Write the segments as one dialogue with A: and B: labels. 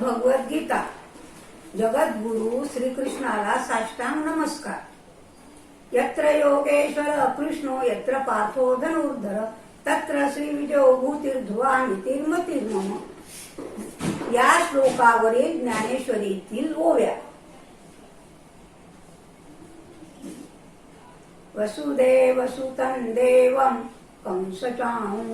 A: भगवद्गीता जगद्गुरु श्रीकृष्णाला साष्टांग नमस्कार. यत्र योगेश्वर कृष्णो यत्र पार्थो धनुर्धर तत्र श्री विजयो भूतिर्ध्रुवा नितिर्मतिर्मम या श्लोकावरील ज्ञानेश्वरीतील ओव्या. वसुदेवसुतं देवं कंसचाणूरमार्दनं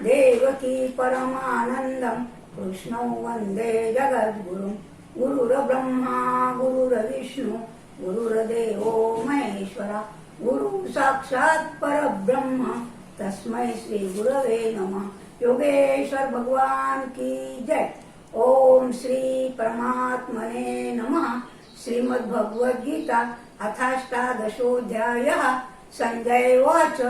A: देवकी परमानन्दं कृष्णौ वन्दे जगद्गुरुं। गुरुरब्रह्मा गुरुर्विष्णु गुरुरदेवो महेश्वरा। गुरु साक्षात् परब्रह्म। तस्मै श्री गुरवे नमः। योगेश्वर भगवान की जय। ओम श्री परमात्मने नमः। श्रीमद्भगवद्गीता अथाष्टादशोऽध्यायः। सञ्जय उवाच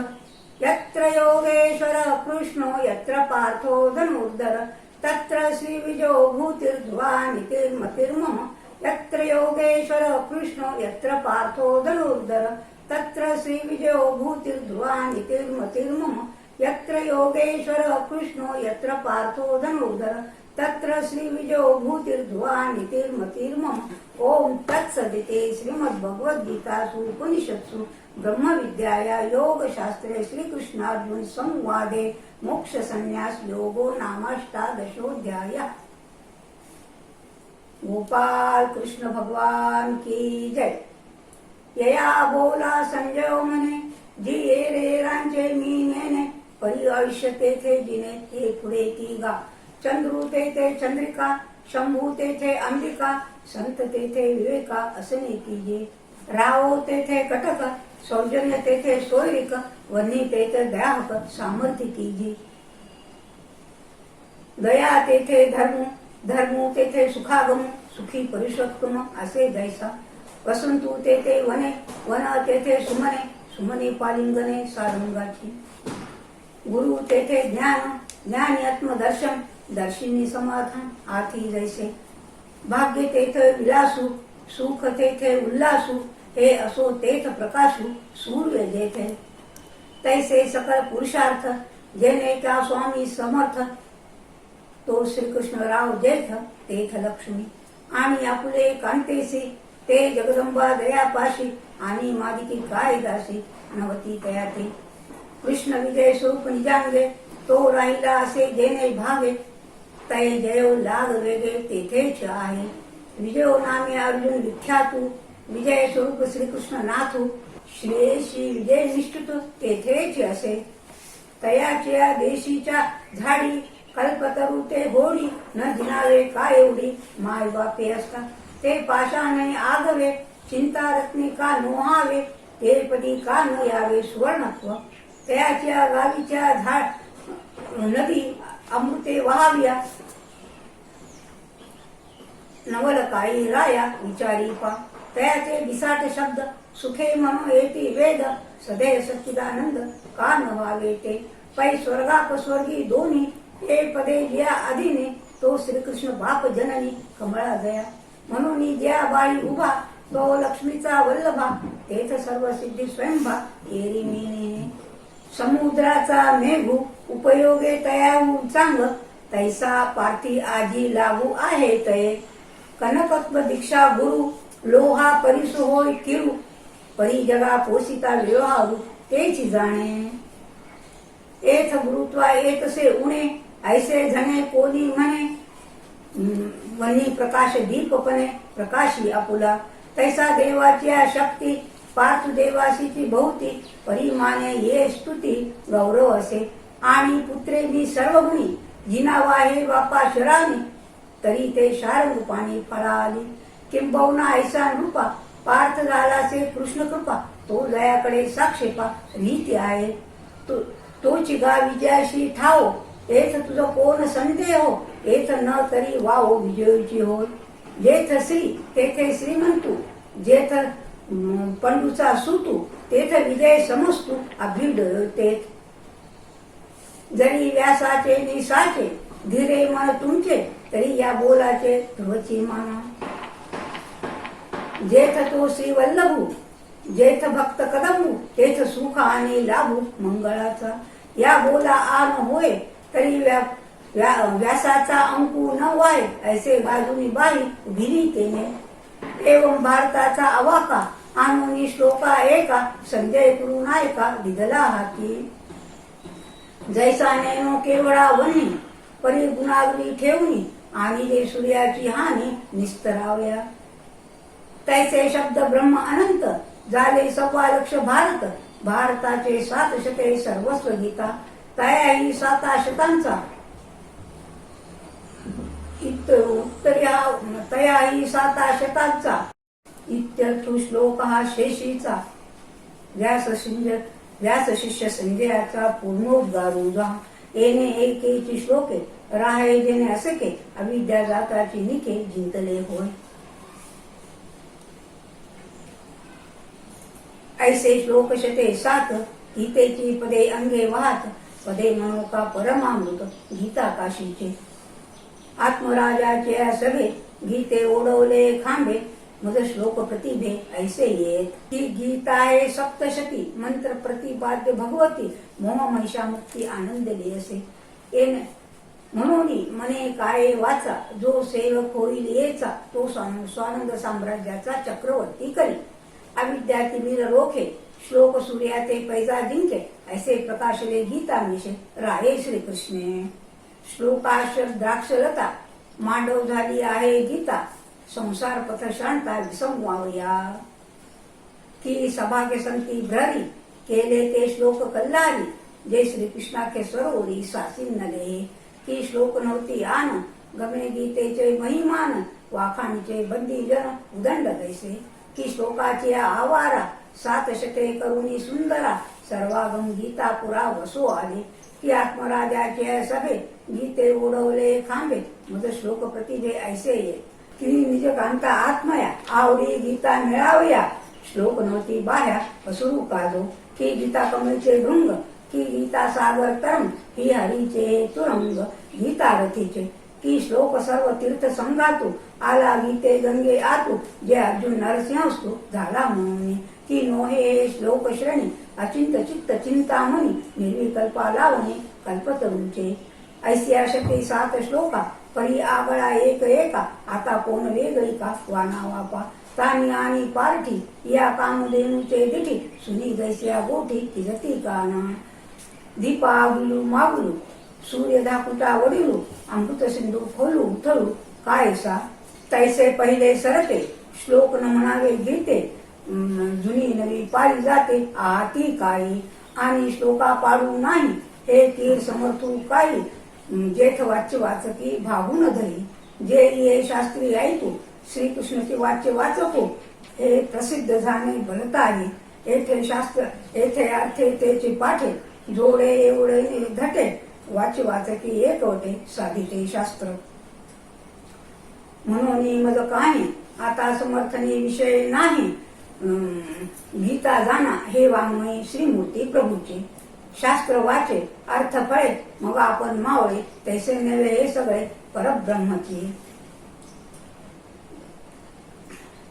A: यत्र योगेश्वर कृष्णो यत्र पार्थो धनुर्धर। तत्र श्रीविजयो भूतिर्ध्वा नितिर्मतिर्मम यत्र योगेश्वर कृष्णो यत्र पार्थो धनुर्धर तत्र श्रीविजयो भूतिर्ध्वा नितिर्मतिर्मम यत्र योगेश्वर कृष्णो यत्र पार्थो धनुर्धर तत्र श्रीविजयो भूतिर्ध्वा नितिर्मतिर्मम ओम तत्सदिते श्रीमद्भगवद्गीतासु, उपनिषत्सु, ब्रह्मविद्याया, योगशास्त्रे, श्रीकृष्णार्जुन संवादे मोक्षसन्न्यास योगो नामाष्टादशोऽध्यायः गोपाल कृष्ण भगवान की जय। यया बोला संजय म्हणे जी ये रे रांचे मी नेने परी आयुष्य तेथे जिने ते पुढे ती गा। चंद्रू तेथे चंद्रिका शंभू तेथे अंबिका संत तेथे विवेका असने कीजे राहो तेथे कटक सौजन्य तेथे सोयरिक वन्नी तेथे दयाहक सामर्थ्य कीजे दया तेथे धर्म धर्मो तेथे सुखागम सुखी परिषोत्तम असे जैसा वसंतू तेथे वने वन तेथे सुमने सुमने पालिंगने सारंगाची। गुरु तेथे ज्ञान ज्ञानी आत्मदर्शन दर्शिनी समाधान आथी जैसे। भाग्य तेथ विलासू सुख तेथे उल्लासू हे असो तेथ प्रकाशू सूर्य जेथे तैसे सकल पुरुषार्थ जेने त्या स्वामी समर्थ तो श्रीकृष्णराव जेठ तेथ लक्ष्मी। आणि आपुले कांतेसी ते जगदंबा दयापाशी आणि मादिकी काय दासी नवती तयाते। कृष्ण विजय स्वरूप निजांगे तो राहिला असे जेणे भागे तै जयो लाग वेगे तेथेच आहे. विजयो नामे अर्जुन विख्यातू. विजय स्वरूप श्रीकृष्ण नाथू श्रेयशी विजय निष्ठित तेथेच असे. तयाच्या देशीच्या झाडी कल्पतरू ते होडी न जिनावे का एवढी? माय बापे असता. ते पाषाणे आगवे चिंता रत्ने का नोहावे? ते पदी का न यावे सुवर्णत्व? तयाच्या गावीच्या झाड नदी अमृते वहाव्या? नवल काही राया विचारी पा. तयाचे बिसाट शब्द सुखे मनो येती वेद सदैव सच्चिदानंद का न व्हावे ते. पै स्वर्गाप स्वर्गी दोन्ही हे पदे लिया अधीने तो श्रीकृष्ण बाप जननी कमळा जया. म्हणून ज्या बाई उभा तो लक्ष्मीचा वल्लभा तेथ सर्व सिद्धी स्वयंभा एरी मीने. समुद्राचा मेघू उपयोगे तया चांग तैसा पार्थी आजी लागू आहे तये. कनकत्व दीक्षा गुरु लोहा परिसु होय किरु परी जगा पोषिता व्यवहारू तेची जाणे. एथ गुरुत्वा येतसे उणे ऐसे झणे कोणी म्हणे. वनी प्रकाश दीपपणे प्रकाशी आपुला तैसा देवाच्या शक्ती पाच देवासीची भोवती परिमाने ये स्तुती गौरव असे. आणि पुत्रे मी सर्व गुणी जिनावा हे बापा शराणी तरी ते शार रूपाने फळाली किंबहुना ऐसा रूपा पार्थ झालासे कृष्ण कृपा तो दयाकडे साक्षेपा रीती आहे. तो चिगा विजयाशी ठाव तेथ तुझं कोण संदेह हो तेथ न तरी वाहो विजयची होय. जेथ श्री तेथे श्रीमंतू जेथ पंडूचा सुतू तेथ विजय समजतू अभ्युदय तेथ जरी व्यासाचे निसाचे धीरे मला तुमचे तरी या बोलाचे ध्रुवची माना. जेथ तो श्री वल्लभू जेथ भक्त कदमू तेथ सुख आणि लाभू मंगळाचा. या बोला आन होय तरी व्या व्या व्यासाचा अंकू न वाय ऐसे बाजूनी बाई भिरी तेने. एवं भारताचा अवाका आणून श्लोका एका संजय करून ऐका विदला हाती. जैसा नेनो केवळा वनी परी गुणावली ठेवणी आणि जे सूर्याची हानी निस्तरावया. तैसे शब्द ब्रह्म अनंत झाले सव्वा भारत भारताचे सात शके सर्वस्व गीता तयाही साता शतांचा. इत- उत्तर्या तयाही साता शतांचा. इत्यर्थ श्लोक हा शेषीचा. व्यास शिंज व्यास शिष्य संजयाचा पूर्णोद्गार उजा येणे एकेची श्लोके राहे जेणे असके अविद्या जाताची निके जिंकले होय. ऐसे श्लोक शते सात गीतेची पदे अंगे वाहत पदे मनोका परमामृत गीता काशीचे. आत्मराजाचे या सभेत गीते ओढवले खांबे मग श्लोक प्रतिभे ऐसे येत ही गीता आहे सप्तशती मंत्र प्रतिपाद्य भगवती मोह महिषा मुक्ती आनंद असे येन म्हणून मने काय वाचा जो सेवक होईल येचा तो स्वानंद साम्राज्याचा चक्रवर्ती करी. अविद्याती रोखे श्लोक सूर्याचे पैजा जिंके ऐसे प्रकाशले गीता मिशे राहे श्रीकृष्णे. श्लोकाश द्राक्षलता मांडव झाली आहे गीता संसार पथ शांता विसंवावया की सभा के संती भ्ररी केले ते श्लोक कल्लारी जे श्रीकृष्णा के सरोवरी सासी नले की श्लोक नव्हती आन गमे गीतेचे महिमान वाखाणीचे बंदी जन उदंड कैसे की श्लोकाचे आवारा सात शके करुणी सुंदरा सर्वागम गीता पुरा वसो आले। की आत्मराजाचे सभे गीते उडवले खांबे मग श्लोक प्रतिभे ऐसे ये। की निजकांता आत्मया आवडी गीता मिळावया. श्लोक नव्हती बाह्या असुरू काजो की गीता कमळचे भृंग की गीता सागर तरंग ही हरीचे तुरंग गीता रथीचे. की श्लोक सर्व तीर्थ संघातू आला गीते गंगे आतू जे अर्जुन नरसिंहस्तू झाला म्हणून की नोहे हे श्लोक श्रेणी अचिंत चित्त चिंतामणी निर्विकल्पा लावणे कल्पतरूंचे ऐसी शके सात श्लोका परी आगळा एक एका. आता कोण वेगळी का वाना वापा. प्राणी आणि पार्टी या कामधेनूचे दिठी सुनी गैस्या गोठी तिजती काना. दीपा मागलू मागुलू. सूर्य धाकुटा वडिलू. अमृत सिंधू खोलू उथळू. कायसा तैसे पहिले सरते श्लोक न म्हणावे गीते. जुनी नवी पाळी जाते. आती काही. आणि श्लोका पाडू नाही. हे तीर समर्थू काही. जेठ वाच्य वाचकी भागून धरी जे ये शास्त्री ऐकू श्रीकृष्णची वाच्य वाचको हे प्रसिद्ध झाले भलताही येथे शास्त्र येथे अर्थे तेचे पाठे जोडे एवढे धटे वाच्य वाचकी एक होते साधिते शास्त्र. म्हणून मज काही आता समर्थनी विषय नाही अं, गीता जाणा हे वाङ्मय श्रीमूर्ती प्रभूचे. शास्त्र वाचे अर्थ फळे मग आपण मावळे तैसे नव्हे हे सगळे परब्रह्मची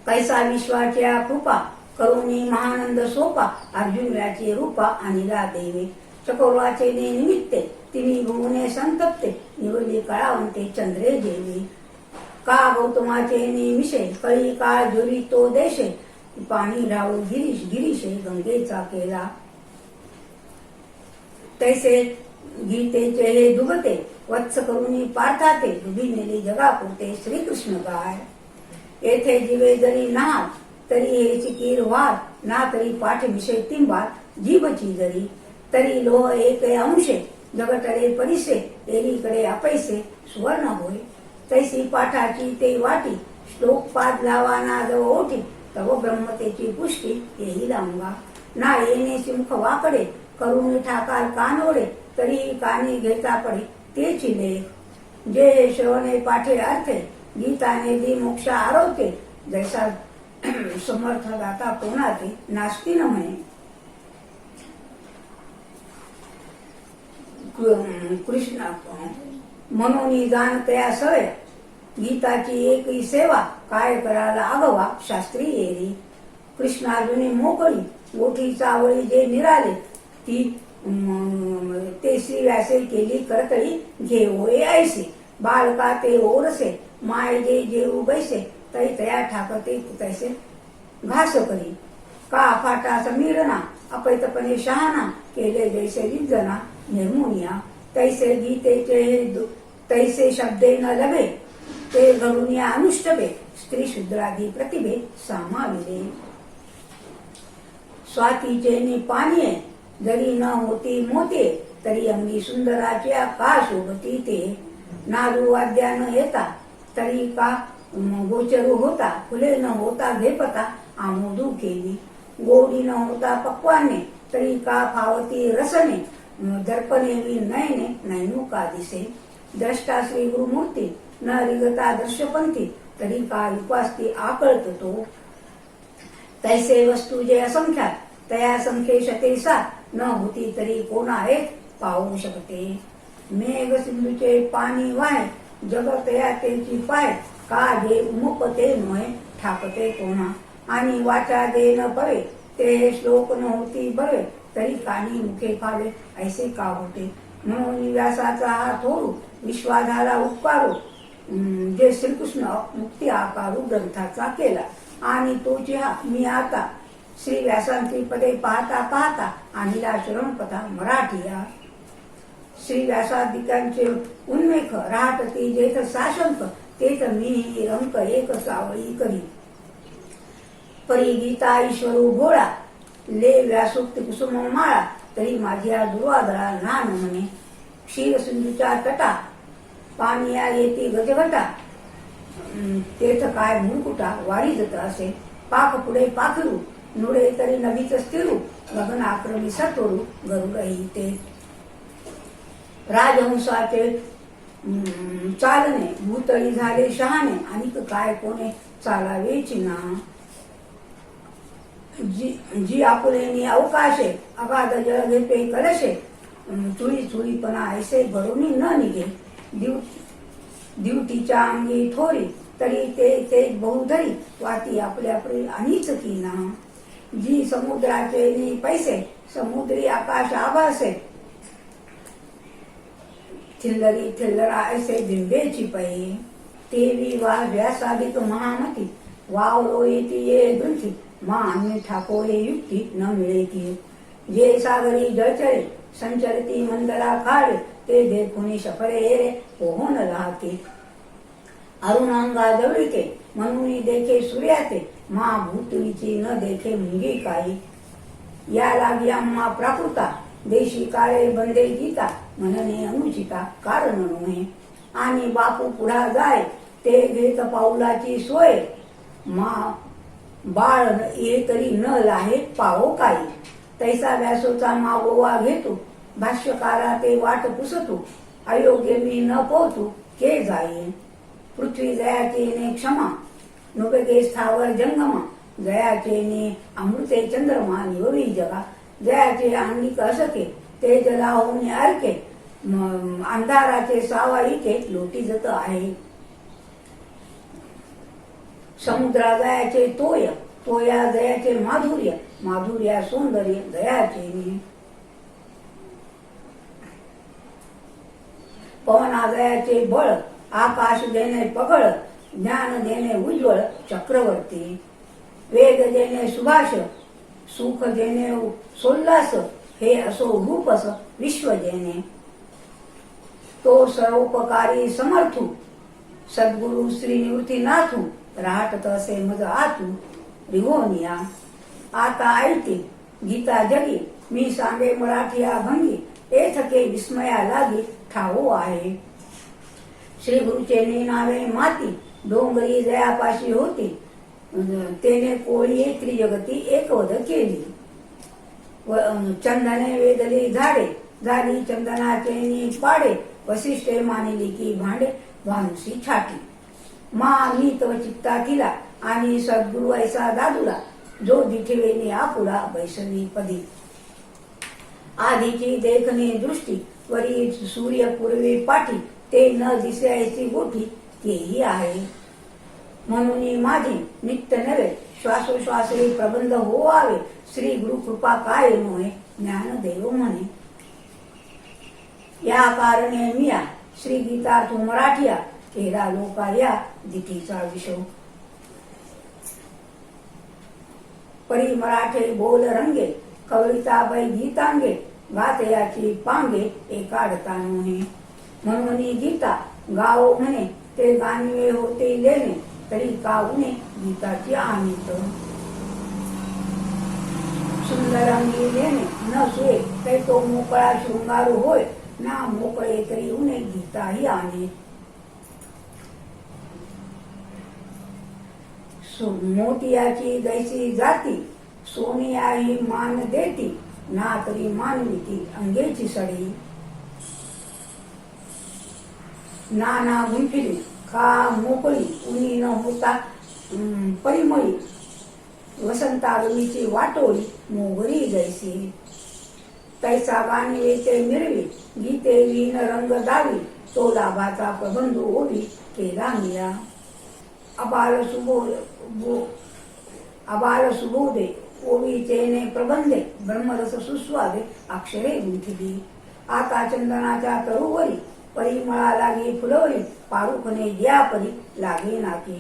A: कैसा विश्वाच्या कृपा करुणी महानंद सोपा अर्जुन याचे रूपा अनिला देवे चकोरवाचे ने निमित्ते तिने भुवने संतप्ते निवडली कळावंते चंद्रे जेवे. का गौतमाचे निमिषे कळी काळ जुरी तो देशे पाणी राहू गिरीश गिरीशे गंगेचा केला. तैसे गीतेचे हे दुबते वत्स करून पार्थाते दुधी नेली जगापुरते श्रीकृष्ण काय येथे जीवे जरी नाथ तरी हे चिकीर वाद ना तरी पाठ विषय तिंबात जीवची जरी तरी लोह एक अंशे जगटळे परिसे एरीकडे अपैसे सुवर्ण होय। तैसी पाठाची ते वाटी श्लोक पाद लावा ना जव ओठी तव ब्रह्मतेची पुष्टी येही अंगा ना येणे मुख वाकडे करून ठाकाल कानोडे तरी कानी घेता पडे तेची लेख. जे श्रवणे पाठे अर्थे गीताने दी मोक्षा आरोग्य जैसा समर्थ दाता कोणाचे नास्ती न म्हणे. कृ- कृष्ण म्हणून जाणत्या सवय गीताची एकही सेवा काय करायला आगवा शास्त्री येरी. कृष्णार्जुनी मोकळी गोठी चावळी जे निराले ती ते श्री व्यासे केली करतळी घेवोय ऐसे. बालका ते ओरसे. माय जे जेऊ बैसे तै तया ठाकते तैसे. घास करी. का फाटा समीरना अपैतपणे शहाणा. केले जैसे जना निर्मोनिया तैसे गीतेचे तैसे शब्दे न लभे. ते घडून या अनुष्टभे स्त्री शूद्रादी प्रतिभे सामाविले. स्वातीचे पाणी पानिये जरी न होती मोते तरी अंगी सुंदराच्या का शोभती ते नारू वाद्या न येता तरी का गोचरू होता फुले न होता घेपता आमोदू केली. गोडी न होता पक्वाने तरी का फावती रसने दर्पणे नयने नैनू का दिसे. द्रष्टा श्री गुरुमूर्ती न रिगता दृश्यपंथी तरी का उपासती आकळत तो. तैसे वस्तू जे असंख्यात तया संख्येशते सात न होती तरी कोणा आहेत? पाहू शकते. मेघ सिंधूचे पाणी वाय जगतया त्यांची पाय. का जे उमुपते नोय ठाकते कोणा? आणि वाचा दे न परे ते श्लोक न होती बरे तरी कानी मुखे फावे. ऐसे का होते? म्हणून व्यासाचा हा थोरू विश्वाधारा उपकारो. जे श्रीकृष्ण मुक्ती आकारू ग्रंथाचा केला. आणि तोची हा मी आता श्री व्यासांची पदे पाहता पाहता आणिला मराठी या श्री व्यासादिकांचे उन्मेख राहटती जेथ साशंक तेथ मी अंक एक सावळी करी. परी गीता ईश्वरू भोळा ले व्यासोक्ती कुसुम माळा तरी माझ्या दुर्वादळा नान म्हणे. क्षीर सिंधूच्या तटा पानिया येते गजगटा. तेथ काय मुकुटा वारी जात असे पाक पुढे पाखरू नुडे तरी नवीच स्थिरू गगन आक्रमिसा तोडू गरुडही ते. राजहंसाचे चालणे भूतळी झाले शहाणे आणि काय कोणे चालावे चिना. जी जी आपुलेनी अवकाशे अगाध जळ घेते कलशे अं, चुळी चुळीपणा ऐसे भरून न निघे. दिव दिवटीच्या अंगी थोरी तरी ते ते बहुधरी वाती आपल्या आपली आणिच की ना जी समुद्राचे नि पैसे समुद्री आकाश आभासे. थिल्लरी थिल्लरा ऐसे बिंबेची पै तेवी वा व्यासाधिक महामती. वावरो येती ये दुंथी मा अन्य ठाकोरे युक्ती न मिळे की जे सागरी जळचळे संचरती मंदरा काळ ते देखुनी शफरे रे पोहून राहते. अरुणांगा जवळीके म्हणून देखे सूर्याते. मा भूतवीची न देखे मुंगी काही. या लागी अम्मा प्राकृता देशी काळे बंदे गीता म्हणणे अनुचिता कारण नोहे. आणि बापू पुढा जाय ते घेत पाऊलाची सोय. मा बाळ ये तरी न लाहे पाहो काही. तैसा व्यासोचा मागोवा घेतो भाष्यकारा ते वाट पुसतो. अयोग्य मी न पोहतो के जाईन. पृथ्वी जयाची ने क्षमा. नुबके स्थावर जंगमा जयाचे ने अमृते चंद्रमा निववी जगा. जयाचे अंगिक असके ते जला होऊन अर्के अंधाराचे सावा इके लोटी जत आहे. समुद्रा जयाचे तोय तोया जयाचे माधुर्य माधुर्या सौंदर्य जयाचे ने. पवना जयाचे बळ आकाश देणे पगळ ज्ञान देणे उज्ज्वल चक्रवर्ती. वेग देणे सुभाष सुख देणे सोल्लास हे असो रूपस विश्व देणे. तो सर्वोपकारी समर्थू सद्गुरु श्री निवृत्तीनाथू राहत असे मज आतू रिहोनिया आता ऐते गीता जगी मी सांगे मराठी अभंगी एथके विस्मया लागी ठाऊ आहे. श्री गुरुचे नावे माती डोंगरी जयापाशी होती. तेने कोळी त्रिजगती एकवध केली. व चंदने वेदली झाडे. झाली चंदनाचे पाडे. वसिष्ठे मानिली की भांडे. भानुसी छाटी मा मी तव चित्ता तिला. आणि सद्गुरु ऐसा दादूला. जो दिठेवेनी आपुला बैसनी पदी. आधीची देखणे दृष्टी. वरी सूर्य पूर्वी पाठी. ते न दिसायची गोठी. तेही आहे. म्हणून माझी नित्य नवे श्वासोश्वास प्रबंध होवावे. श्री गुरु कृपा काय नोहे ज्ञान देव म्हणे. या कारणे मिया श्री गीता तू मराठिया केला लोका या दिठीचा विषय. परी मराठे बोल रंगे कविता बै गीतांगे गातयाची पांगे एकाडता नोहे म्हणून गीता गाओ म्हणे ते जाणीवे होते लेणे तरी का गीताची आमित. सुंदर अंगी लेणे न सुये काही तो मोकळा शृंगारू होय ना मोकळे तरी उणे गीताही आणे. मोतियाची दैसी जाती सोनिया ही मान देती ना तरी मानविती अंगेची सडी. नाना गुंफिली का मोकळी उनी न होता परिमळी वसंतागमीची वाटोळी मोगरी जैसी. तैसा गाणी ते मिरवी गीते वीन रंग दावी तो लाभाचा प्रबंध ओवी केला मिया. अबाल सुबोध अबाल सुबोधे ओवी चेने प्रबंधे ब्रह्मरस सुस्वादे अक्षरे गुंथिली. आता चंदनाच्या तरुवरी परिमळा लागे फुलवरी पारुखने द्या परी लागे नाके.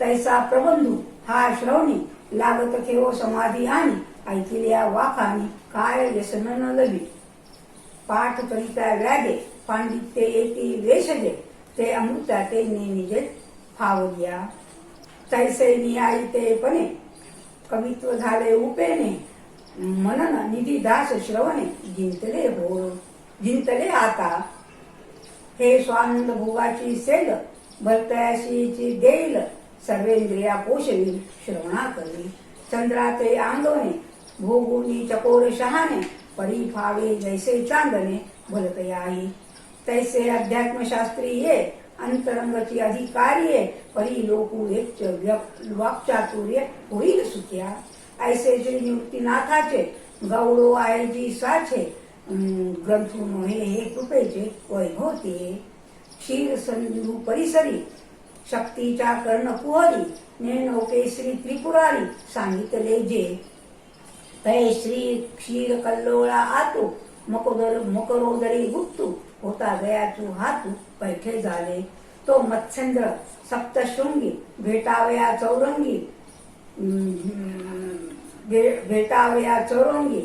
A: तैसा प्रबंधू हा श्रवणी लागत केव समाधी आणि ऐकिल्या वाखानी काय व्यसन न लवी पाठ करिता व्यागे पांडित्य येती वेशजे ते अमृता ते नेमिजे फावल्या तैसे नियाई ते पणे कवित्व झाले उपेने मनन निधी दास श्रवणे जिंतले हो जिंतले आता. हे स्वानंद भोगाची सेल भरतयाशीची देईल. सर्वेंद्रिया पोषणी श्रवणा करी. चंद्राचे आंगवणे भोगुनी चकोर शहाणे परी फावे जैसे चांदणे भलतयाही तैसे अध्यात्मशास्त्री ये अंतरंगची अधिकारी आहे परी लोकू एक वाक्चातुर्य होईल सुख्या ऐसे श्री निवृत्तीनाथाचे गौरव आहे जी साचे ग्रंथ मोहे हे कृपेचे वैभव होते क्षीर संधू परिसरी शक्तीच्या कर्ण कुहरी नेनो श्री त्रिपुरारी सांगितले जे तय श्री क्षीर कल्लोळा आतो मकोदर मकरोदरी गुप्तू होता गयाचू हातू पैठे झाले तो मत्स्येंद्र सप्तशृंगी भेटावया चौरंगी भे- भेटावया चौरंगी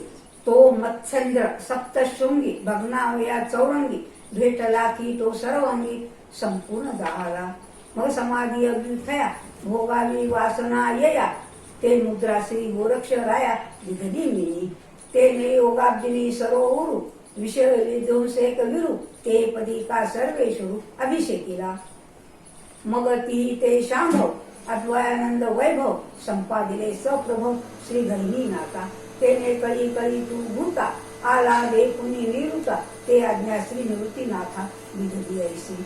A: तो मत्संद्र सप्तशृंगी भग्नावया चौरंगी भेटला की तो सर्वांगी संपूर्ण जाहला मग समाधी अगदी थया भोगावी वासना यया. ते मुद्रा श्री गोरक्ष राया विधली मिनी. ते ने योगाब्जिनी सरोवरू विषय विध्वंसेक विरू. ते पदी का सर्वेश्वरू अभिषेकीला. मग ती ते शांभव अद्वयानंद वैभव संपादिले सप्रभव श्री नाथा तेने कळी कळी तू भूता आला दे कुणी निरुता ते आज्ञा श्री निवृत्तीनाथा विधली ऐसी।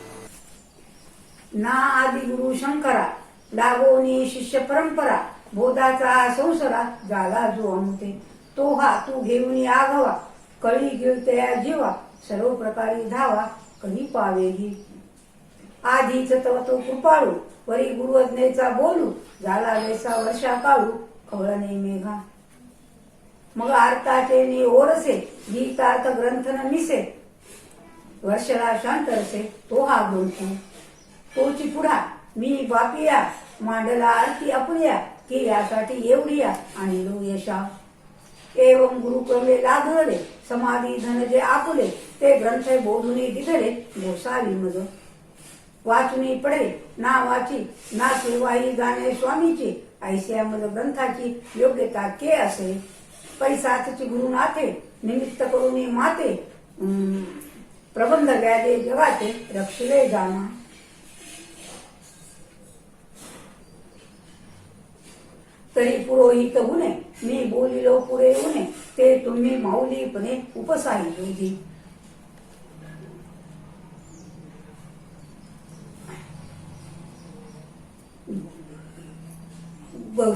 A: ना आदि गुरु शंकरा लागोनी शिष्य परंपरा बोधाचा संसरा झाला जो अमुते तो हा तू घेऊन आघवा कळी गिळतया जीवा सर्व प्रकारे धावा कधी पावेही आधीच तव तो कृपाळू वरी गुरुअज्ञेचा बोलू झाला वैसा वर्षा काळू खवळणे मेघा। मग अर्थाचे नि ओरसे गीतार्थ ग्रंथ न मिसे वर्षला शांत असे तो हा ग्रंथ. तो चिपुडा मी बापिया मांडला आरती अपुया की यासाठी एवढिया आणि लो यशा एवं गुरुक्रमे लाघळले समाधी धन जे आपुले ते ग्रंथ बोधुनी दिधले गोसावी मज वाचुनी पडे ना वाची ना शिवाई गाणे स्वामीची ऐस्या मज ग्रंथाची योग्यता के असे? पैसाची गुरुनाथे निमित्त करून माते प्रबंध व्याजे जगाते रक्षले जाना तरी पुरोहित हुने मी बोलिलो पुरे हुने ते तुम्ही माऊलीपणे उपसाही होती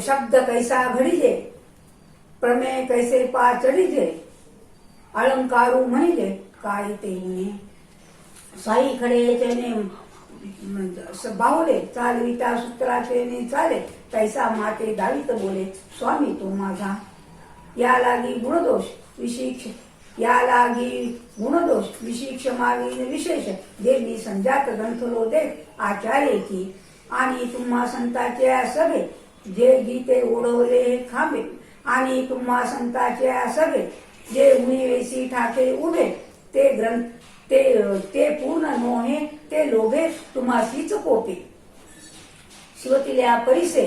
A: शब्द कैसा घडीजे प्रमेय कैसे पा चढीजे अलंकारू म्हणिले काय ते म्हणे साई खडे त्याने स- बाहुले चालविता सूत्राचे ने चाले कैसा माते दावित बोले स्वामी तो माझा. या लागी गुणदोष विशिक्ष या लागी गुणदोष विशिक्ष मागीन विशेष देवी संजात ग्रंथलो दे आचार्य की. आणि तुम्हा संताच्या सभे जे गीते ओढवले खांबे आणि तुम्हा संताच्या सभे जे उणीवेसी ठाके उभे ते ग्रंथ ते ते पूर्ण नोहे ते लोभे तुम्हासीच कोपे शिवतिल्या परिसे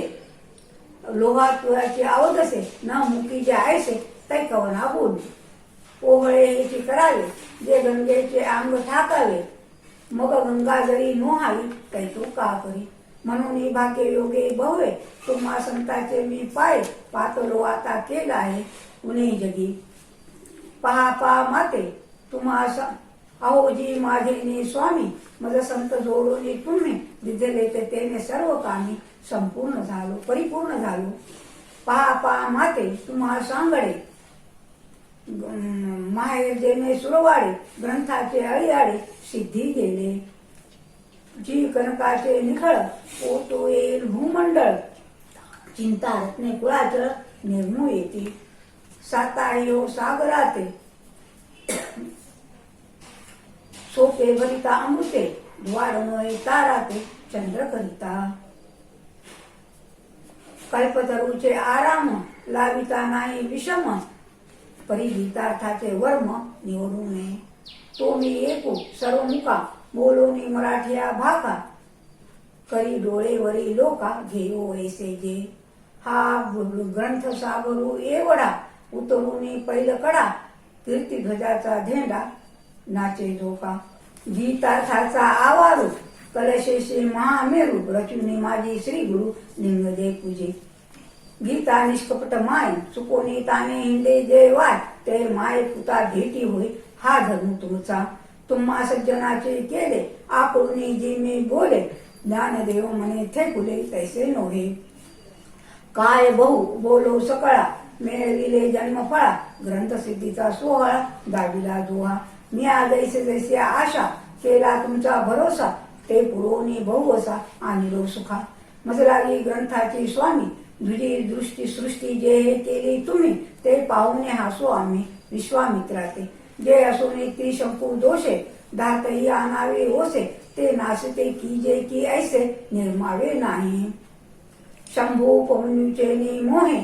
A: लोहा तुळाची आवदसे न मुकी जे आयसे तै कवना बोलणे ओहळे हेची करावे जे गंगेचे अंग ठाकावे मग गंगा जरी नोहावी तै तू का करी म्हणून भाग्य योगे बहुवे तुम्हा संताचे मी पाय पातलो आता केला आहे. उन्हे जगी. पहा पहा माते. तुम्हा अहो जी माझे स्वामी मज संत जोडोनी तुम्ही दिधले ते तेने सर्व कामी संपूर्ण झालो परिपूर्ण झालो. पहा पहा माते. तुम्हा सांगडे. माहेर जेने सुरवाडे ग्रंथाचे अळीआडे सिद्धी गेले. जी कनकाचे निखळ ओतो येईल भूमंडळ चिंता रत्ने कुळाचळ निर्मू येते सातायो सागराते सोपे भरिता अमृते द्वारमय ताराते चंद्र करिता कल्पतरूचे आराम लाविता नाही विषम परिगीतार्थाचे वर्म निवडू नये तो मी एकू सर्व मुका बोलोनी मराठिया भाका करी डोळेवरी लोका घेऊ ऐसे जे हा ग्रंथ सागरू एवढा उतरूनी पैल कडा कीर्ती ध्वजाचा झेंडा नाचे झोका गीतार्थाचा आवारू कलशेशी महामेरू रचुनी माझी श्री गुरु लिंग दे पूजे. गीता निष्कपट माय चुकोनी ताने हिंदे जय वाय ते माय पुता भेटी होय हा धर्म तुमचा. तुम्हा सज्जनाचे केले आपुणी जी मी बोले ज्ञानदेव म्हणे थे फुले तैसे नव्हे. काय बहु बोलो सकळा मिळविले जन्मफळा ग्रंथसिद्धीचा सोहळा दाविला दुहा मी जैसे जैसे आशा केला तुमचा भरोसा ते पुरवणी बहु असा आणि रो सुखा. मजलागी ग्रंथाची स्वामी तुझी दृष्टी सृष्टी जे हे केली तुम्ही ते पाहुणे हासो आम्ही विश्वामित्राचे जे असुरी ती शंकू दोषे दातही आणावे ओसे ते नासते की जे की ऐसे निर्मावे नाही. शंभू पवनुचे नि मोहे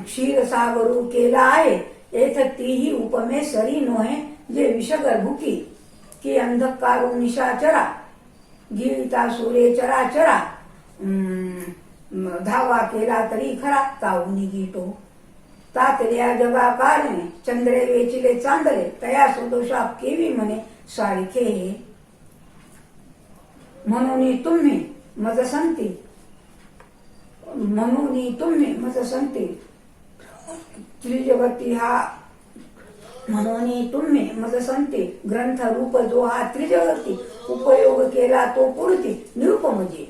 A: क्षीरसागरू केला आहे येथ तीही उपमे सरी नोहे जे विषगर्भुकी की अंधकारू निशाचरा गीता सूर्य चरा चरा धावा केला तरी खरा ताऊनी गीटो. तातल्या जगा कारणे चंद्रे वेचिले चांदले तया सदोषा केवी म्हणे सारखे. म्हणून तुम्ही मज संती म्हणून तुम्ही मज संती त्रिजगती हा म्हणून तुम्ही मज संती ग्रंथ रूप जो हा त्रिजगती. उपयोग केला तो पुरती निरुपमजे म्हणजे.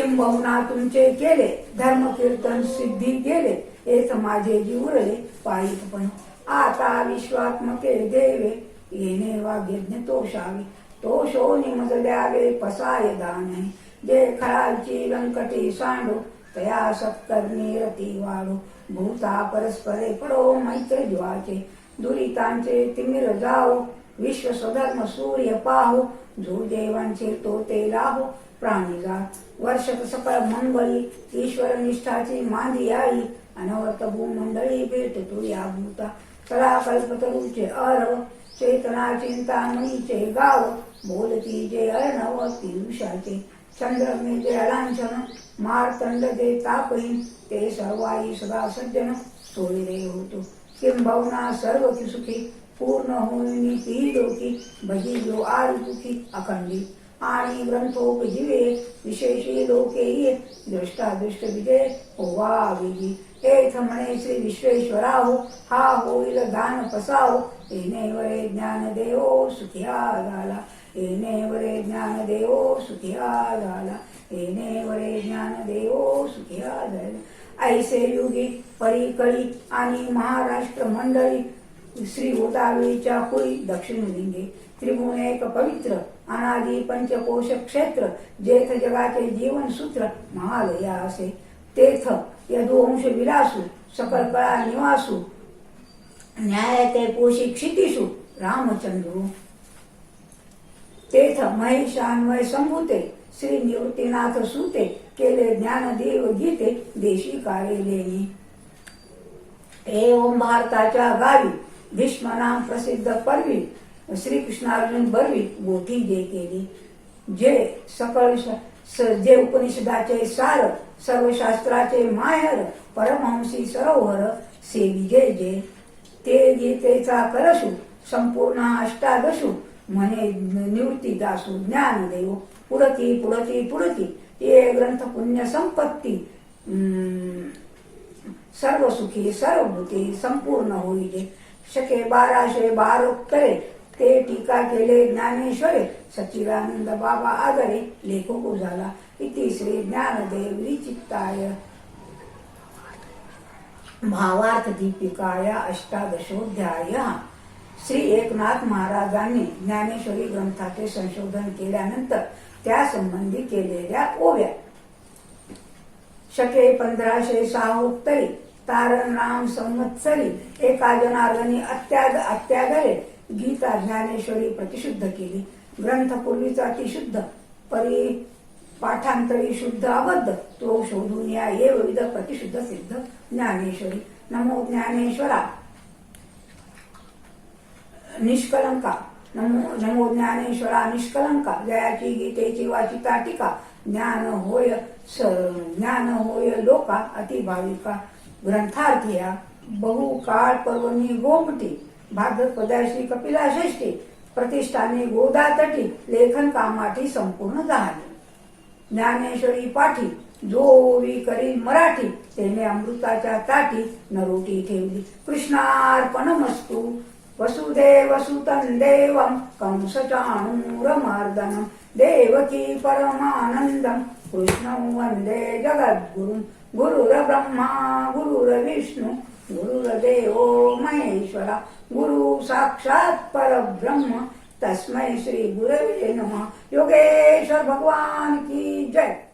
A: किंबहुना तुमचे केले धर्म कीर्तन सिद्धी केले हेच माझे जीवरले उरले पण. आता विश्वात्मके देवे येणे वाग्यज्ञ तोषावी तो शोनी मज द्यावे पसाय दान. जे खळाची व्यंकटी सांडो तया सत्कर्मी रती वाढो भूता परस्परे पडो मैत्र जीवाचे. दुरितांचे तिमिर जाओ विश्व स्वधर्म सूर्य पाहो. जो देवांचे तो ते लाहो प्राणी जात वर्षक सकळ मंगळी ईश्वर निष्ठाची मांदी आई अनवर्त भूमंडळी भेट तू या भूता कला कल्पतरूचे अरव चेतना चिंतामणीचे गाव. बोलती जे अर्णव पियुषाचे चंद्रमे जे अलांछन मारतंड जे तापहीन ते सर्वाई सदा सज्जन सोयरे होतो. किंबहुना सर्व की सुखी पूर्ण होईनी ती लोकी भजी जो आर दुखी अखंडी. आणि ग्रंथोपजीवे विशेषी लोके दृष्टादृष्ट दृष्टा दृष्ट विजय होवा विजी एथ म्हणे श्री विश्वेश्वराहो हा होईल दान पसाव येणे वरे ज्ञान देवो सुखिया झाला येणे वरे ज्ञान देवो सुखिया झाला येणे वरे ज्ञान देवो सुखिया झाला ऐसे युगी परिकळी आणि महाराष्ट्र मंडळी श्री गोदावरीच्या कुळी दक्षिण लिंगे त्रिभुवन एक पवित्र अनादी पंचकोश क्षेत्र जेथ जगाचे जीवन सूत्र महालया असे. तेथ यदुवंश विलासू सकल कळा निवासू न्याय ते पोषी क्षितिषु रामचंद्रू. तेथ महिषान्वय संभूते श्री निवृत्तीनाथ सुते केले ज्ञानदेव गीते देशी काळेलेनी एवं भारताच्या गावी भीष्मनाम प्रसिद्ध पर्वी श्रीकृष्णार्जुन बर्वी मोठी जे केली जे सकळ स- जे उपनिषदाचे सार सर्व शास्त्राचे माहेर परमहंसी सरोवर से विजय जे ते गीतेचा करशु संपूर्ण अष्टादशु म्हणे निवृत्ती दासू ज्ञानदेव पुरती पुढती पुढती ते ग्रंथ पुण्य संपत्ती सर्व सुखी सर्व भूती संपूर्ण होईल. शके बाराशे बारोत्तरे ते टीका केले ज्ञानेश्वरे. सच्चिदानंद बाबा आदरे लेखक झाला इति श्री ज्ञानदेव विचित्ताय. भावार्थ दीपिकाया अष्टादशोध्याय. श्री एकनाथ महाराजांनी ज्ञानेश्वरी ग्रंथाचे संशोधन केल्यानंतर त्या संबंधी केलेल्या ओव्या. शके पंधराशे सहा उत्तरी तारण राम संवत्सरी. एका जनार्दनी अत्याग अत्यागरे. गीता ज्ञानेश्वरी प्रतिशुद्ध केली. ग्रंथ पूर्वीचा अतिशुद्ध परी पाठांतरी शुद्ध अबद्ध. तो शोधून या ये विविध प्रतिशुद्ध सिद्ध ज्ञानेश्वरी. नमो ज्ञानेश्वरा. निष्कलंका. नमो नमो ज्ञानेश्वरा निष्कलंका. जयाची गीतेची वाचिता टीका ज्ञान होय स ज्ञान होय लोका अतिभाविका. ग्रंथार्थी बहु काळ पर्वणी गोमटी. भागवदाशी कपिला षष्टी प्रतिष्ठाने गोदातटी लेखन कामाठी संपूर्ण झाली. ज्ञानेश्वरी पाठी जोरी करी मराठी त्याने अमृताच्या ताटी नरोटी ठेवली. कृष्णार्पणमस्तू. वसुदेव सुतं देवं कंसचाणूरमर्दनं. देवकी परमानन्दं. कृष्णं वन्दे जगद्गुरुं. गुरुर्ब्रह्मा गुरुर्विष्णु गुरुदेवो महेश्वरा गुरु साक्षात परब्रह्म। तस्मै श्री गुरवे नमः। योगेश्वर भगवान की जय।